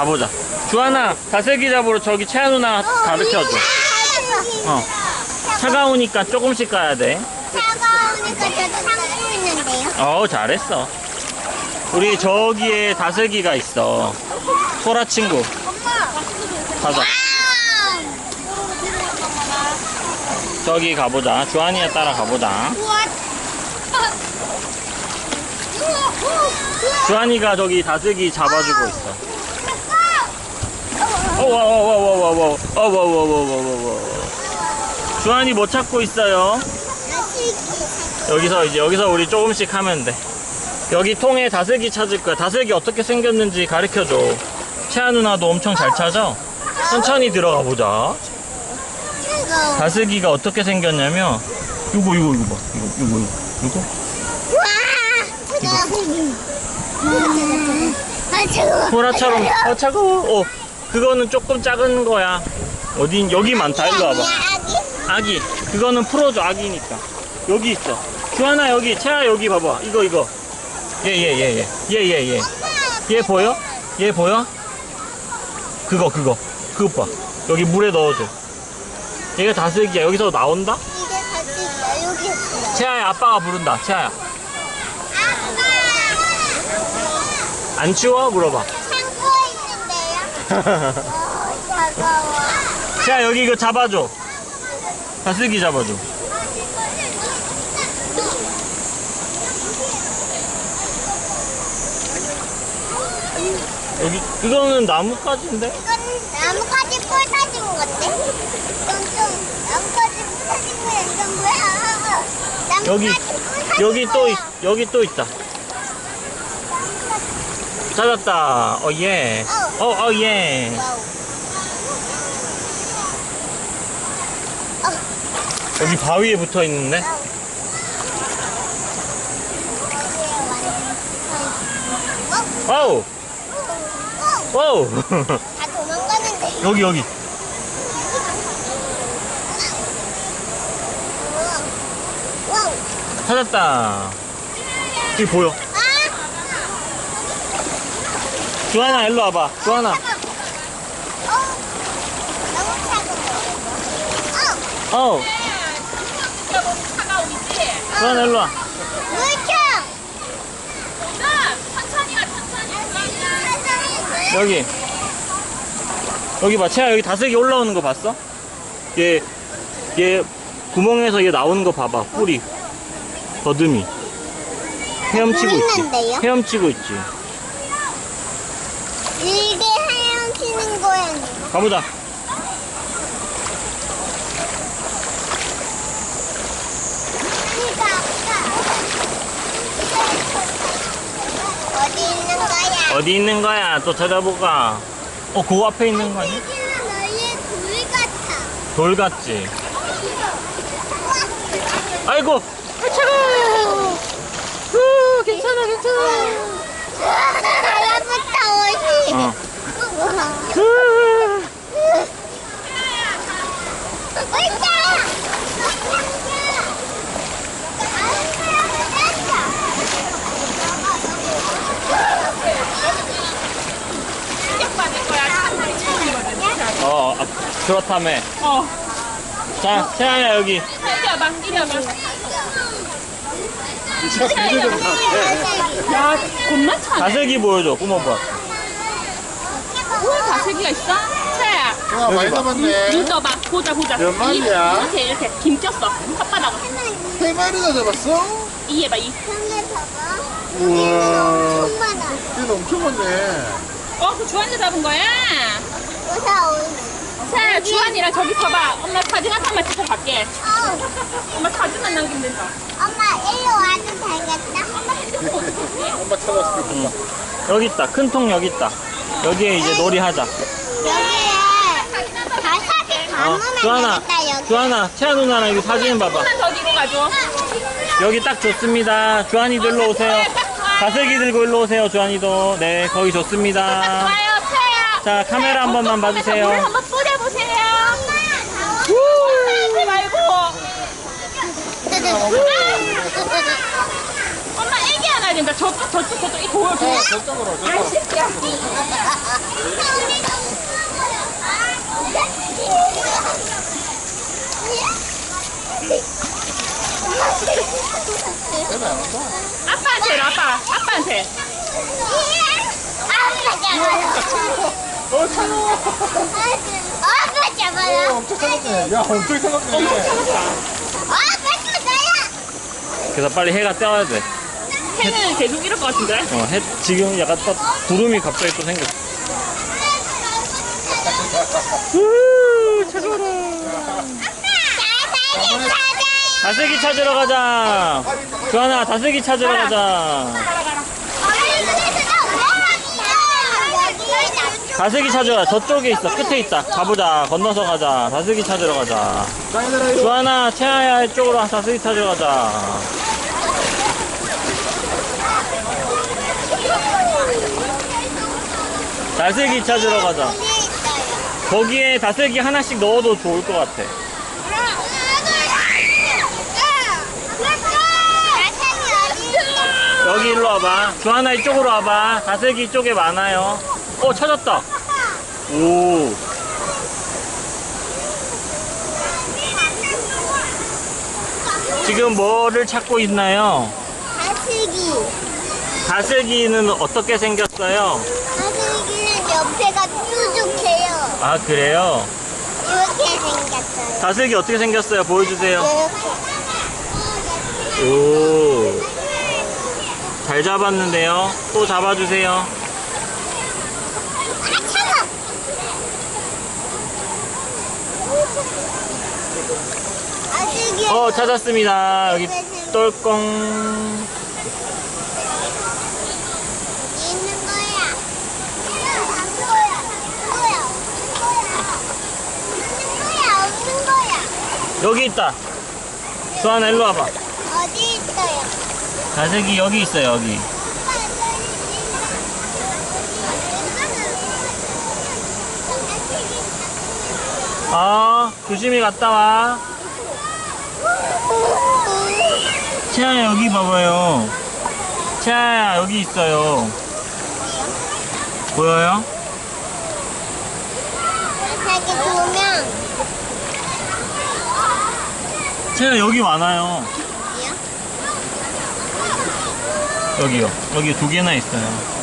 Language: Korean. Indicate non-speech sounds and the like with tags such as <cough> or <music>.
가보자. 주하나, 다슬기 잡으러 저기 채아 누나 가르쳐줘. 어. 차가우니까 조금씩 가야 돼. 차가우니까 저 참고 있는데요. 어, 잘했어. 우리 저기에 다슬기가 있어. 소라 친구. 가자. 저기 가보자. 주한이야 따라 가보자. 주한이가 저기 다슬기 잡아주고 있어. 어, 어와와와와와와와와와와와 주한이 못 찾고 있어요. 여기서 이제 여기서 우리 조금씩 하면 돼. 여기 통에 다슬기 찾을 거야. 다슬기 어떻게 생겼는지 가르쳐 줘. 채아 누나도 엄청 잘 찾아. 천천히 들어가 보자. 다슬기가 어떻게 생겼냐면 이거 이거 이거 봐. 이거 이거 이거. 이거. 보라처럼 어 차가워. 어 그거는 조금 작은 거야. 어딘 여기 많다. 일로 와봐. 아기? 아기. 그거는 풀어줘. 아기니까. 여기 있어. 주하나 여기. 채아 여기 봐봐. 이거 이거. 얘얘 얘 얘. 얘얘 얘. 얘 보여? 얘 보여? 그거 그거. 그거 봐. 여기 물에 넣어줘. 얘가 다슬기야. 여기서 나온다? 이게 다시 여기 있어요. 채아야 아빠가 부른다. 채아야. 아빠. 안 추워? 물어봐. 어. 채아 여기 이거 잡아줘. 다슬기 잡아줘. 여기 그거는 나뭇가지인데? 이건 나뭇가지 뿔 사진 건데? 이건 좀 나뭇가지 뿔 사진 거야 이건 뭐야? 여기 여기 또. 있, 여기 또 있다. 찾았다. 어 예. 어 어 예. 여기 바위에 붙어 있는데. 와우. 와우. 다 <laughs> 도망가는데. 여기 여기. 찾았다. 여기 보여. 아! 주하나 일로 와봐. 주하나. 어. 너무 차가워. 어. 어. 주하나 일로 와. 여기. 여기 봐. 채아 여기 다슬기 올라오는 거 봤어? 얘, 얘 구멍에서 얘 나오는 거 봐봐. 뿌리. 더듬이. 헤엄치고 있지. 헤엄치고 있지. 이게 헤엄치는 거야. 가보자. 어디 있는 거야? 어디 있는 거야? 또 찾아보가. 어, 그 앞에 있는 거 아니야? 너의 돌 같아. 돌 같지? 아이고! 아, 차가워! 후, 괜찮아, 괜찮아. 달라붙어 어. 오시. 후. 어, 아, 그렇다며. 어, 자, 채아야, 여기. 진짜 비교적. 야, 겁나 차네. 다슬기 보여줘, 뿜어봐. 오, 다슬기가 있어? 차야, 와, 많이 봐. 잡았네. 눈 떠봐. 보자, 보자. 몇 마리야? 이- 이렇게, 이렇게. 김 꼈어. 혓바닥. 세 마리나 잡았어? 이 해봐, 이. 우와. 엄청 많아. 얘는 엄청 많네. 어, 그 주한이 잡은 거야? 무서워. 차야, 주한이랑 저기 서봐. 엄마 사진 한 장만 찍어 갈게. 어. 엄마 사진만 남기면 된다. 엄마 일로 와도 되겠다. 엄마 찾았을 때 엄마. 여기 있다. 큰 통 여기 있다. 여기에 이제 놀이 하자. 여기에 발사기 어, 담으면 주하나, 되겠다 여기. 주하나, 채아 누나랑 여기 사진 봐봐. 하나 더 뒤로 가줘. 여기 딱 좋습니다. 주한이도 일로 오세요. 다슬기 들고 일로 오세요, 주한이도. 네, 거기 좋습니다. 좋아요, 차야. 자, 카메라 한 번만 봐주세요. 물 한번 뿌려보 엄마 애기 안아야 된다. 저쪽, 저쪽, 저쪽. 이 돌, 돌. 어, 저쪽으로, 저쪽으로. 아빠한테 해라, 아빠. 아빠한테. 어, 차가워. 엄청 차갑네. 야, 엄청 차갑네. 엄청 차갑다. 그래서 빨리 해가 떠야 돼. 해는 계속 이럴 것 같은데? 어, 해, 지금 약간 또 구름이 갑자기 또 생겼어. 우, 차가워라. 자살이 찾아. 다슬기 찾으러 가자. 주하나, 다슬기 찾으러 가자. 다슬기 찾으러 가. 저쪽에 있어. 끝에 있다. 가보자. 건너서 가자. 다슬기 찾으러 가자. 주하나, 채아야 이쪽으로 다슬기 찾으러 가자. 다슬기 찾으러 가자. 거기에 다슬기 하나씩 넣어도 좋을 것 같아. 여기 일로 와봐. 주하나 이쪽으로 와봐. 다슬기 이쪽에 많아요. 어, 찾았다. 오. 지금 뭐를 찾고 있나요? 다슬기. 다슬기는 어떻게 생겼어요? 다슬기는 옆에가 뾰족해요. 아, 그래요? 이렇게 생겼어요. 다슬기 어떻게 생겼어요? 보여주세요. 이렇게. 오. 잘 잡았는데요. 또 잡아주세요. 아, 차가! 다슬기. 어, 찾았습니다. 여기 똘꽁. 있는 거야. 없는 거야. 없는 거야. 없는 거야. 없는 거야. 여기 있다. 수아나 일로 와봐. 어디 있어요? 다슬기 여기 있어요, 여기. 아, 조심히 갔다 와. 채아야, 여기 봐봐요. 채아야, 여기 있어요. 보여요? 자기 두 명. 채아, 여기 많아요. 여기요. 여기 두 개나 있어요.